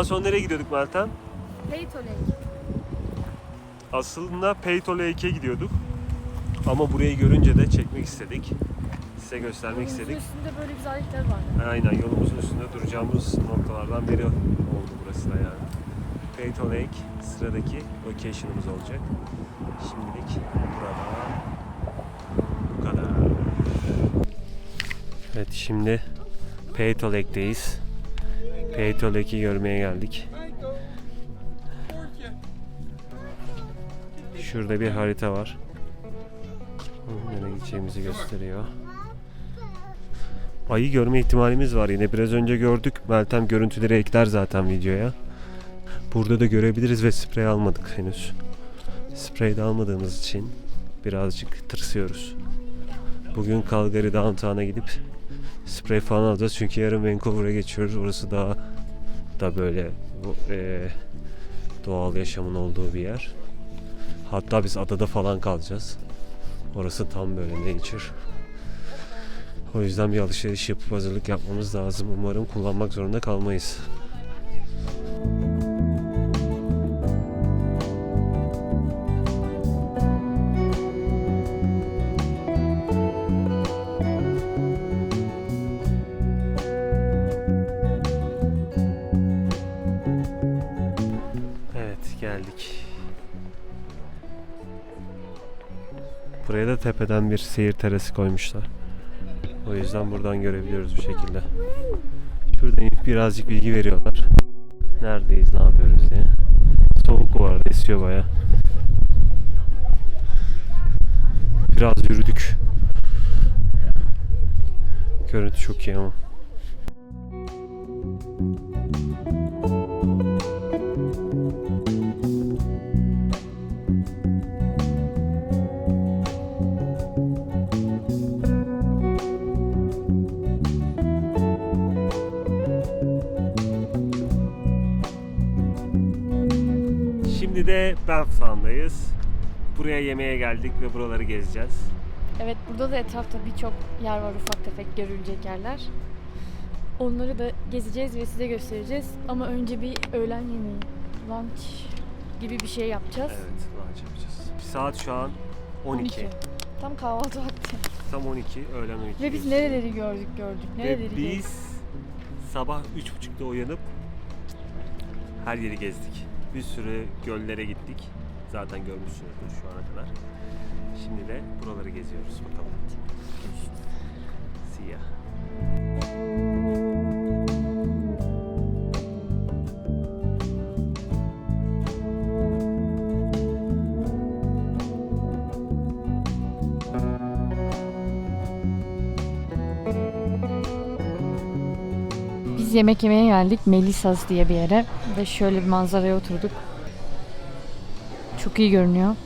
Ondan sonra nereye gidiyorduk Meltem? Peyto Lake. Aslında Peyto Lake'e gidiyorduk. Ama burayı görünce de çekmek istedik. Size göstermek Yolumuzun istedik. üstünde böyle güzellikler var. Aynen yolumuzun üstünde duracağımız noktalardan biri oldu burası da yani. Peyto Lake sıradaki location'ımız olacak. Şimdilik burada bu kadar. Evet şimdi Peyto Lake'deyiz. Peyto Lake'i görmeye geldik. Şurada bir harita var. Nereye gideceğimizi gösteriyor. Ayı görme ihtimalimiz var yine. Biraz önce gördük. Meltem görüntüleri ekler zaten videoya. Burada da görebiliriz ve sprey almadık henüz. Sprey de almadığımız için birazcık tırsıyoruz. Bugün Calgary Downtown'a gidip sprey falan alacağız. Çünkü yarın Vancouver'a geçiyoruz. Orası daha da böyle e, doğal yaşamın olduğu bir yer. Hatta biz adada falan kalacağız. Orası tam böyle nature. O yüzden bir alışveriş yapıp hazırlık yapmamız lazım. Umarım kullanmak zorunda kalmayız. Buraya da tepeden bir seyir terası koymuşlar. O yüzden buradan görebiliyoruz bu şekilde. Şurada birazcık bilgi veriyorlar. Neredeyiz, ne yapıyoruz diye. Soğuk bu arada, esiyor baya. Biraz yürüdük. Görüntü çok iyi ama. Belfast'dayız. Buraya yemeğe geldik ve buraları gezeceğiz. Evet burada da etrafta birçok yer var ufak tefek görülecek yerler. Onları da gezeceğiz ve size göstereceğiz. Ama önce bir öğlen yemeği, lunch gibi bir şey yapacağız. Evet, lunch yapacağız. Saat şu an 12. Tam kahvaltı vakti. Tam 12, öğlen 12. Ve biz nereleri gördük gördük. Nereleri Ve gezdik. biz sabah 3.30'da uyanıp her yeri gezdik. Bir sürü göllere gittik. Zaten görmüşsünüzdür şu ana kadar. Şimdi de buraları geziyoruz bakalım. See ya. Biz yemek yemeye geldik Melisas diye bir yere ve şöyle bir manzaraya oturduk. Çok iyi görünüyor.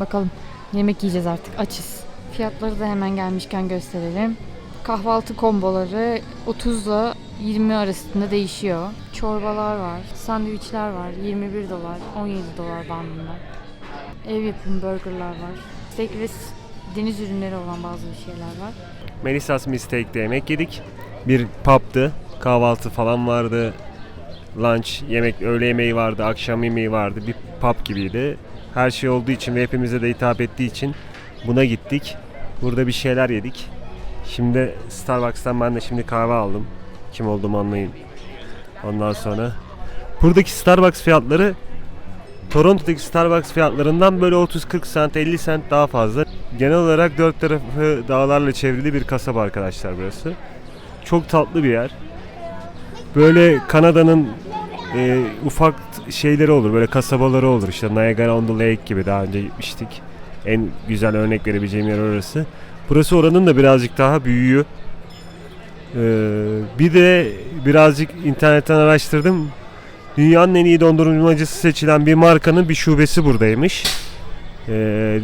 Bakalım yemek yiyeceğiz artık açız. Fiyatları da hemen gelmişken gösterelim. Kahvaltı komboları 30 ile 20 arasında değişiyor. Çorbalar var, sandviçler var 21 dolar, 17 dolar bandında. Ev yapımı burgerlar var. Steak ve deniz ürünleri olan bazı şeyler var. Melisas Mistake'de yemek yedik. Bir pub'dı. Kahvaltı falan vardı. Lunch, yemek, öğle yemeği vardı, akşam yemeği vardı. Bir pub gibiydi. Her şey olduğu için ve hepimize de hitap ettiği için buna gittik. Burada bir şeyler yedik. Şimdi Starbucks'tan ben de şimdi kahve aldım. Kim olduğumu anlayın. Ondan sonra buradaki Starbucks fiyatları Toronto'daki Starbucks fiyatlarından böyle 30-40 cent 50 cent daha fazla. Genel olarak dört tarafı dağlarla çevrili bir kasaba arkadaşlar burası. Çok tatlı bir yer. Böyle Kanada'nın e, ufak şeyleri olur, böyle kasabaları olur. İşte Niagara on the Lake gibi daha önce gitmiştik. En güzel örnek verebileceğim yer orası. Burası oranın da birazcık daha büyüğü. Ee, bir de birazcık internetten araştırdım. Dünyanın en iyi dondurmacısı seçilen bir markanın bir şubesi buradaymış. Ee,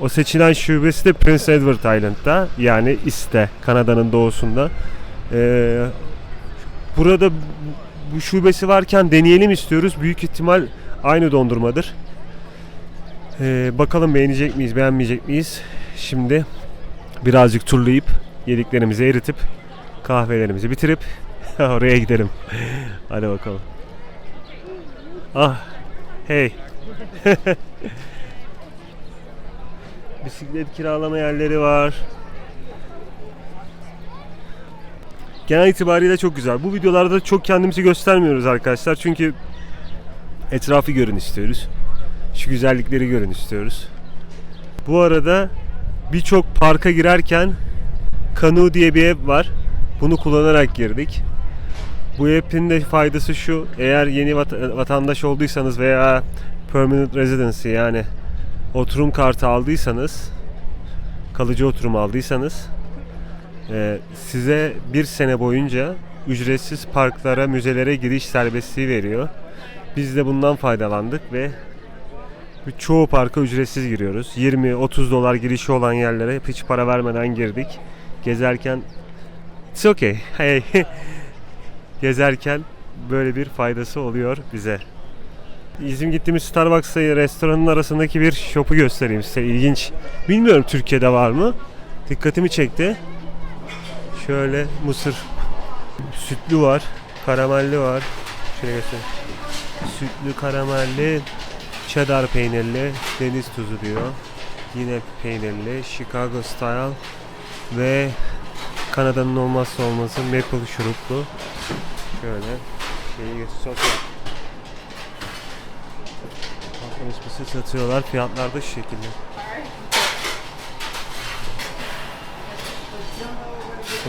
o seçilen şubesi de Prince Edward Island'da yani İSTE Kanada'nın doğusunda. Ee, burada bu- şubesi varken deneyelim istiyoruz. Büyük ihtimal aynı dondurmadır. Ee, bakalım beğenecek miyiz, beğenmeyecek miyiz? Şimdi birazcık turlayıp yediklerimizi eritip kahvelerimizi bitirip Oraya gidelim. Hadi bakalım. Ah. Hey. Bisiklet kiralama yerleri var. Genel itibariyle çok güzel. Bu videolarda çok kendimizi göstermiyoruz arkadaşlar. Çünkü etrafı görün istiyoruz. Şu güzellikleri görün istiyoruz. Bu arada birçok parka girerken Kanu diye bir app var. Bunu kullanarak girdik. Bu app'in de faydası şu. Eğer yeni vat- vatandaş olduysanız veya permanent residency yani oturum kartı aldıysanız kalıcı oturum aldıysanız e, size bir sene boyunca ücretsiz parklara, müzelere giriş serbestliği veriyor. Biz de bundan faydalandık ve çoğu parka ücretsiz giriyoruz. 20-30 dolar girişi olan yerlere hiç para vermeden girdik. Gezerken it's okay. Hey. Gezerken böyle bir faydası oluyor bize. Bizim gittiğimiz Starbucks'la restoranın arasındaki bir shop'u göstereyim size. İlginç. Bilmiyorum Türkiye'de var mı? Dikkatimi çekti. Şöyle mısır sütlü var, karamelli var. Şöyle göstereyim. Sütlü, karamelli, cheddar peynirli, deniz tuzu diyor. Yine peynirli, Chicago style ve Kanada'nın olmazsa olmazı maple şuruplu. Şöyle şeyi sos. Patlamış mısır satıyorlar. Fiyatlar da şu şekilde.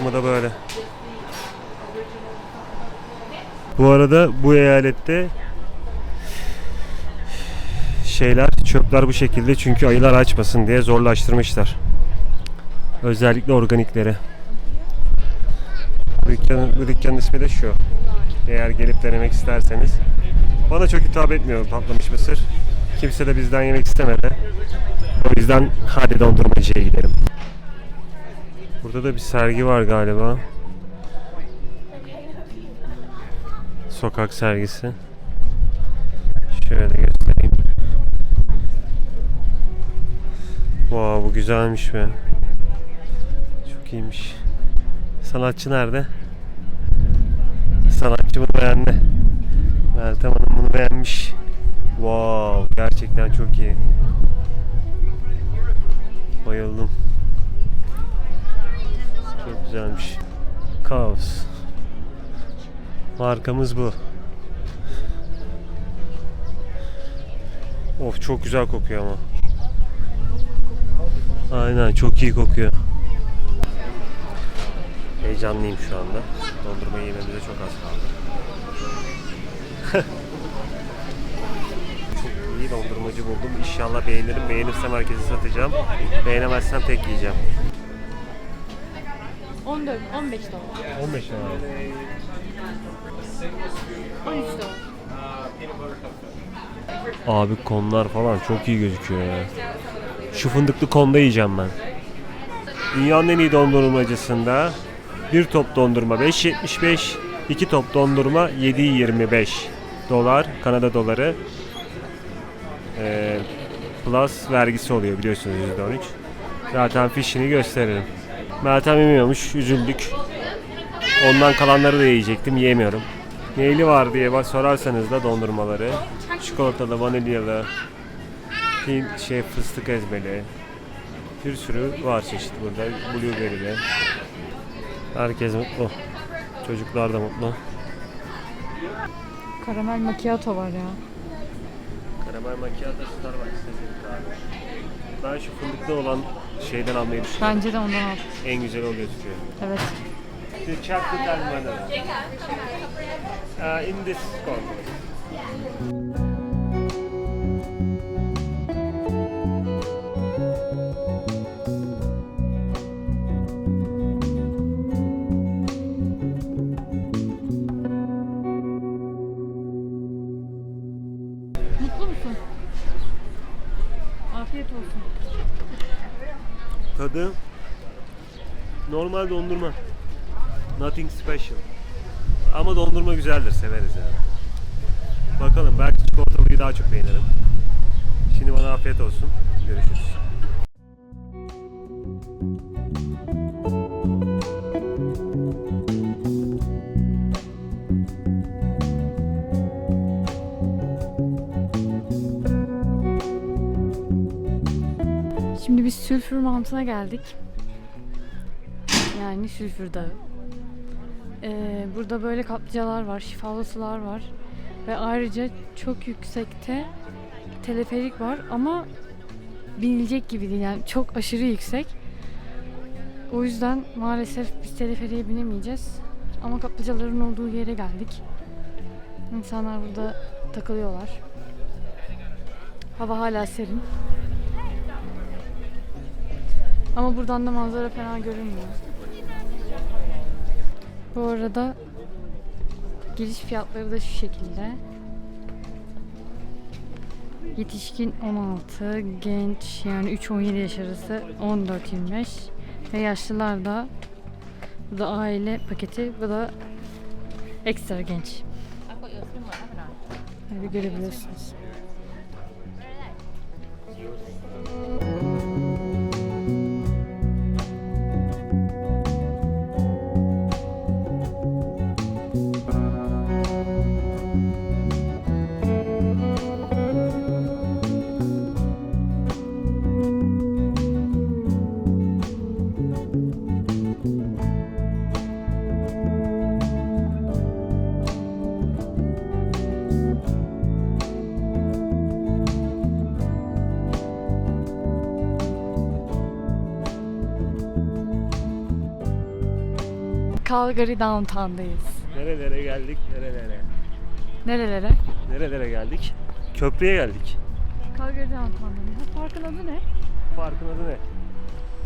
Tutumu da böyle. Bu arada bu eyalette şeyler, çöpler bu şekilde çünkü ayılar açmasın diye zorlaştırmışlar. Özellikle organikleri. Bu dükkanın, bu dükkanın ismi de şu. Eğer gelip denemek isterseniz. Bana çok hitap etmiyor patlamış mısır. Kimse de bizden yemek istemedi. O yüzden hadi dondurmacıya gidelim. Burada da bir sergi var galiba. Sokak sergisi. Şöyle göstereyim. Wow bu güzelmiş be. Çok iyiymiş. Sanatçı nerede? Sanatçı bunu beğendi. Meltem Hanım bunu beğenmiş. Wow gerçekten çok iyi. Bayıldım. Güzelmiş. Kaos. Markamız bu. Of çok güzel kokuyor ama. Aynen çok iyi kokuyor. Heyecanlıyım şu anda. Dondurma yememize çok az kaldı. çok iyi dondurmacı buldum. İnşallah beğenirim. Beğenirsem herkese satacağım. Beğenemezsem tek yiyeceğim. 14, 15 dolar. 15 lira. 13 dolar. Abi konlar falan çok iyi gözüküyor ya. Şu fındıklı konda yiyeceğim ben. Dünyanın en iyi dondurmacısında bir top dondurma 5.75, iki top dondurma 7.25 dolar, Kanada doları. Ee, plus vergisi oluyor biliyorsunuz %13. Zaten fişini gösteririm. Meltem yemiyormuş, üzüldük. Ondan kalanları da yiyecektim, yiyemiyorum. Neyli var diye bak sorarsanız da dondurmaları. Çikolatalı, vanilyalı, pin, şey fıstık ezmeli. Bir sürü var çeşit burada. Blueberry'li. Herkes mutlu. Çocuklar da mutlu. Karamel macchiato var ya. Karamel macchiato Starbucks'ta. Ben şu fındıklı olan şeyden almayı düşünüyorum. Bence de ondan al. En güzel o gözüküyor. Evet. The chocolate and vanilla. Uh, in this corner. Tadı normal dondurma. Nothing special. Ama dondurma güzeldir, severiz yani. Bakalım belki çikolatalıyı daha çok beğenirim. Şimdi bana afiyet olsun. Görüşürüz. Sülfür Mountain'a geldik. Yani Sülfür Dağı. Ee, burada böyle kaplıcalar var, şifalı sular var. Ve ayrıca çok yüksekte teleferik var ama binilecek gibi değil yani çok aşırı yüksek. O yüzden maalesef biz teleferiğe binemeyeceğiz. Ama kaplıcaların olduğu yere geldik. İnsanlar burada takılıyorlar. Hava hala serin. Ama buradan da manzara fena görünmüyor. Bu arada giriş fiyatları da şu şekilde. Yetişkin 16, genç yani 3-17 yaş arası 14-25 ve yaşlılar da bu da aile paketi, bu da ekstra genç. Böyle görebiliyorsunuz. Calgary Downtown'dayız. Nerelere geldik, nerelere? Nerelere? Nerelere geldik? Köprüye geldik. Calgary Downtown'dayız. Bu parkın adı ne? Parkın adı ne?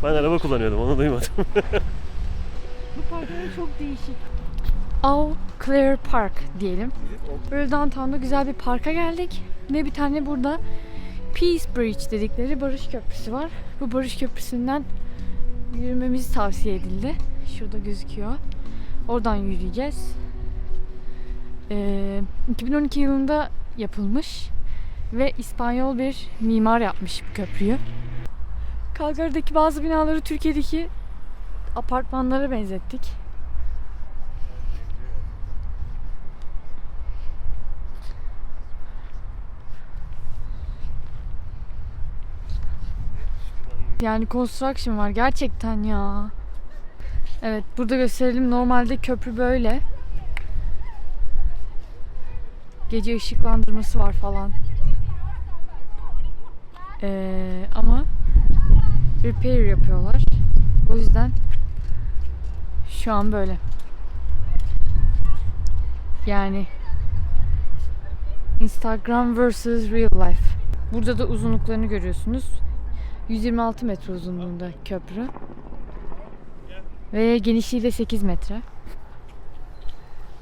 Ben araba kullanıyordum, onu duymadım. Bu park adı çok değişik. Eau Claire Park diyelim. Böyle downtown'da güzel bir parka geldik. Ve bir tane burada Peace Bridge dedikleri barış köprüsü var. Bu barış köprüsünden yürümemiz tavsiye edildi. Şurada gözüküyor. Oradan yürüyeceğiz. Ee, 2012 yılında yapılmış ve İspanyol bir mimar yapmış bu köprüyü. Calgary'deki bazı binaları Türkiye'deki apartmanlara benzettik. Yani construction var gerçekten ya. Evet burada gösterelim. Normalde köprü böyle. Gece ışıklandırması var falan. Ee, ama repair yapıyorlar. O yüzden şu an böyle. Yani Instagram versus real life. Burada da uzunluklarını görüyorsunuz. 126 metre uzunluğunda köprü. Ve genişliği de 8 metre.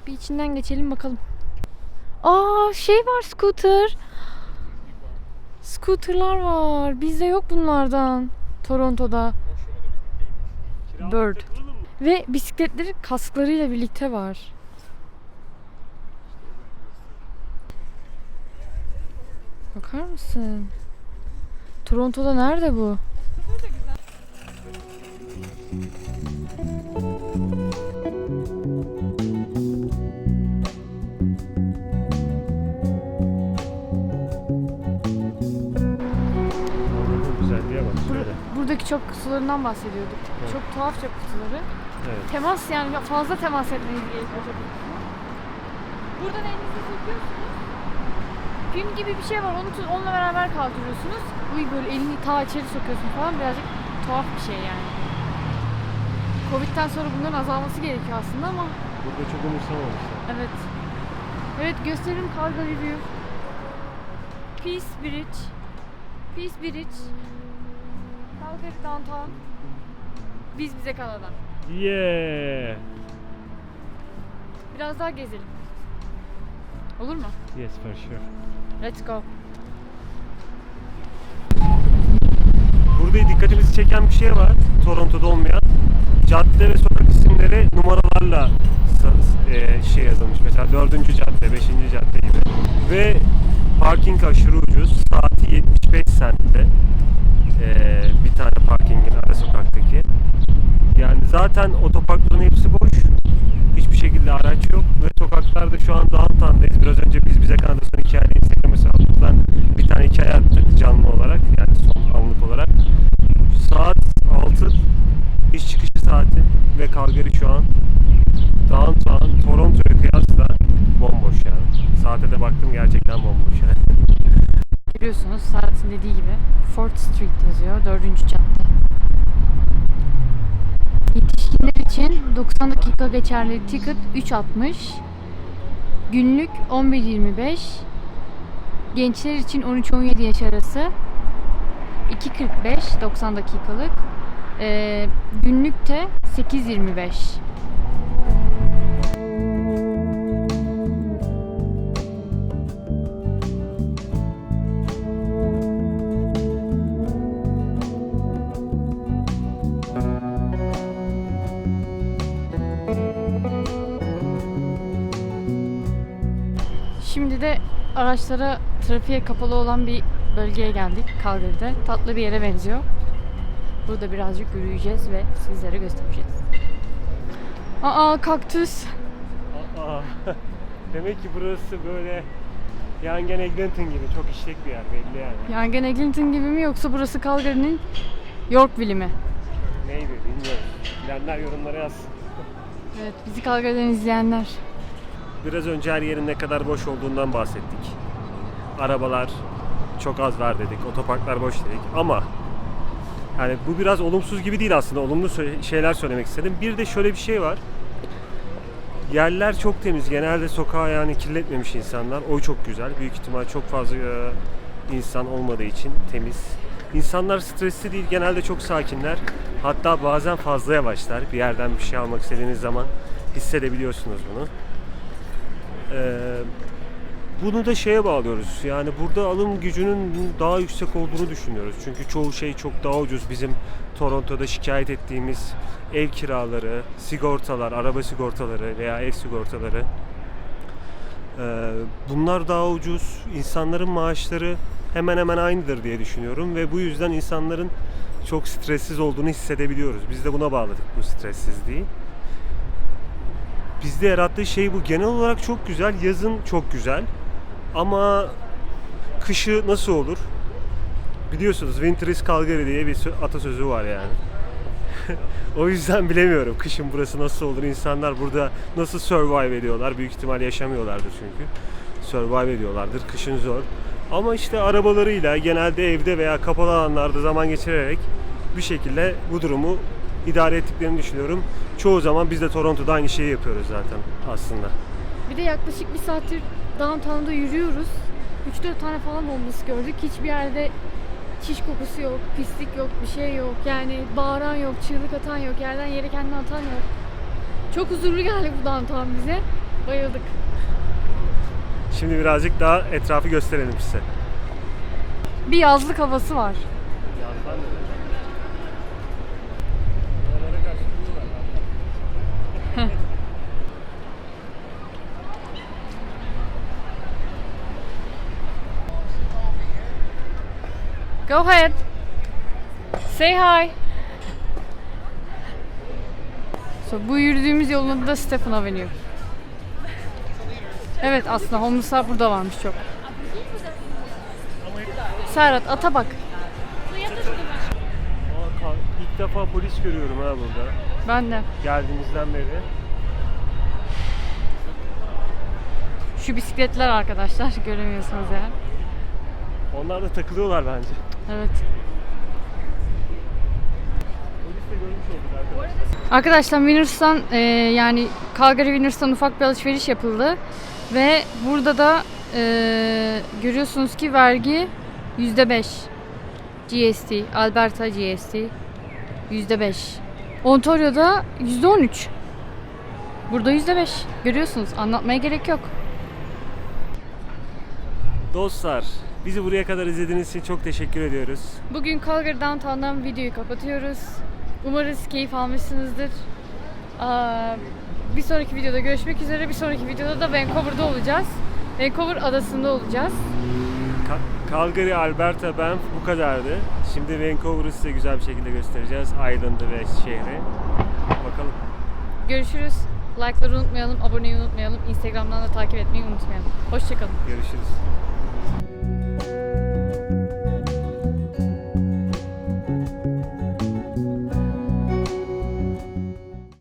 Bir içinden geçelim bakalım. Aa şey var scooter. Scooterlar var. Bizde yok bunlardan. Toronto'da. Bird. Ve bisikletleri kasklarıyla birlikte var. Bakar mısın? Toronto'da nerede bu? Buradaki çöp kutularından bahsediyorduk. Evet. Çok tuhaf çöp kutuları. Evet. Temas yani fazla temas etmeniz gerekiyor çöp kutusuna. Buradan elinizi sokuyorsunuz. Pin gibi bir şey var. Onu onunla beraber kaldırıyorsunuz. Uy böyle elini ta içeri sokuyorsun falan. Birazcık tuhaf bir şey yani. Covid'den sonra bunların azalması gerekiyor aslında ama Burada çok umursamamışlar. evet. Evet gösterim Calgary View. Peace Bridge. Peace Bridge. Calgary Downtown. Biz bize Kanada. Yeah! Biraz daha gezelim. Olur mu? Yes, for sure. Let's go. Burada dikkatimizi çeken bir şey var. Toronto'da olmayan. Cadde ve sokak isimleri numaralarla e, şey yazılmış. Mesela 4. cadde, 5. cadde gibi. Ve parking aşırı ucuz. Saati 75 sentte. E, bir tane parkingin ara sokaktaki. Yani zaten otoparkların hepsi boş. Hiçbir şekilde araç yok ve sokaklarda şu an downtown'dayız. Biraz önce biz bize Kanada'sın hikayeli Instagram hesabımızdan bir tane hikaye attık canlı olarak yani son anlık olarak. Saat Calgary şu an downtown Toronto'ya kıyasla bomboş yani. Saate de baktım gerçekten bomboş yani. Görüyorsunuz Serhat'ın dediği gibi Fort Street yazıyor. 4. cadde. Yetişkinler için 90 geçerli ticket 3.60. Günlük 11.25. Gençler için 13-17 yaş arası 2.45 90 dakikalık. Ee, günlük de 8.25. araçlara trafiğe kapalı olan bir bölgeye geldik Calgary'de. Tatlı bir yere benziyor. Burada birazcık yürüyeceğiz ve sizlere göstereceğiz. Aa kaktüs. Aa, demek ki burası böyle Yangen Eglinton gibi çok işlek bir yer belli yani. Yangen Eglinton gibi mi yoksa burası Calgary'nin Yorkville'i mi? Neydi bilmiyorum. Bilenler yorumlara yazsın. Evet bizi Calgary'den izleyenler. Biraz önce her yerin ne kadar boş olduğundan bahsettik. Arabalar çok az var dedik, otoparklar boş dedik ama yani bu biraz olumsuz gibi değil aslında. Olumlu şeyler söylemek istedim. Bir de şöyle bir şey var. Yerler çok temiz. Genelde sokağı yani kirletmemiş insanlar. O çok güzel. Büyük ihtimal çok fazla e, insan olmadığı için temiz. İnsanlar stresli değil. Genelde çok sakinler. Hatta bazen fazla yavaşlar. Bir yerden bir şey almak istediğiniz zaman hissedebiliyorsunuz bunu. Ee, bunu da şeye bağlıyoruz. Yani burada alım gücünün daha yüksek olduğunu düşünüyoruz. Çünkü çoğu şey çok daha ucuz. Bizim Toronto'da şikayet ettiğimiz ev kiraları, sigortalar, araba sigortaları veya ev sigortaları. Ee, bunlar daha ucuz. İnsanların maaşları hemen hemen aynıdır diye düşünüyorum ve bu yüzden insanların çok stressiz olduğunu hissedebiliyoruz. Biz de buna bağladık bu stressizliği bizde yarattığı şey bu. Genel olarak çok güzel. Yazın çok güzel. Ama kışı nasıl olur? Biliyorsunuz Winter is Calgary diye bir sö- atasözü var yani. o yüzden bilemiyorum kışın burası nasıl olur. İnsanlar burada nasıl survive ediyorlar? Büyük ihtimal yaşamıyorlardır çünkü. Survive ediyorlardır. Kışın zor. Ama işte arabalarıyla genelde evde veya kapalı alanlarda zaman geçirerek bir şekilde bu durumu idare ettiklerini düşünüyorum. Çoğu zaman biz de Toronto'da aynı şeyi yapıyoruz zaten aslında. Bir de yaklaşık bir saattir downtown'da yürüyoruz. 3-4 tane falan bombası gördük. Hiçbir yerde çiş kokusu yok, pislik yok, bir şey yok. Yani bağıran yok, çığlık atan yok, yerden yere kendini atan yok. Çok huzurlu geldi bu downtown bize. Bayıldık. Şimdi birazcık daha etrafı gösterelim size. Bir yazlık havası var. Go ahead. Say hi. So, bu yürüdüğümüz yolun adı da Stephen Avenue. Evet aslında homeless'lar burada varmış çok. Serhat ata bak. İlk defa polis görüyorum ha burada. Ben de. Geldiğimizden beri. Şu bisikletler arkadaşlar göremiyorsunuz ya. Onlar da takılıyorlar bence. Evet. Polis de görmüş olduk arkadaşlar. Arkadaşlar Winners'tan e, yani Calgary Winners'tan ufak bir alışveriş yapıldı. Ve burada da e, görüyorsunuz ki vergi %5. GST, Alberta GST %5. Ontario'da %13. Burada %5. Görüyorsunuz anlatmaya gerek yok. Dostlar, bizi buraya kadar izlediğiniz için çok teşekkür ediyoruz. Bugün Calgary Downtown'dan videoyu kapatıyoruz. Umarız keyif almışsınızdır. Aa, bir sonraki videoda görüşmek üzere. Bir sonraki videoda da Vancouver'da olacağız. Vancouver adasında olacağız. Calgary, Alberta, Banff bu kadardı. Şimdi Vancouver'ı size güzel bir şekilde göstereceğiz. Island'ı ve şehri. Bakalım. Görüşürüz. Like'ları unutmayalım, aboneyi unutmayalım. Instagram'dan da takip etmeyi unutmayalım. Hoşçakalın. Görüşürüz.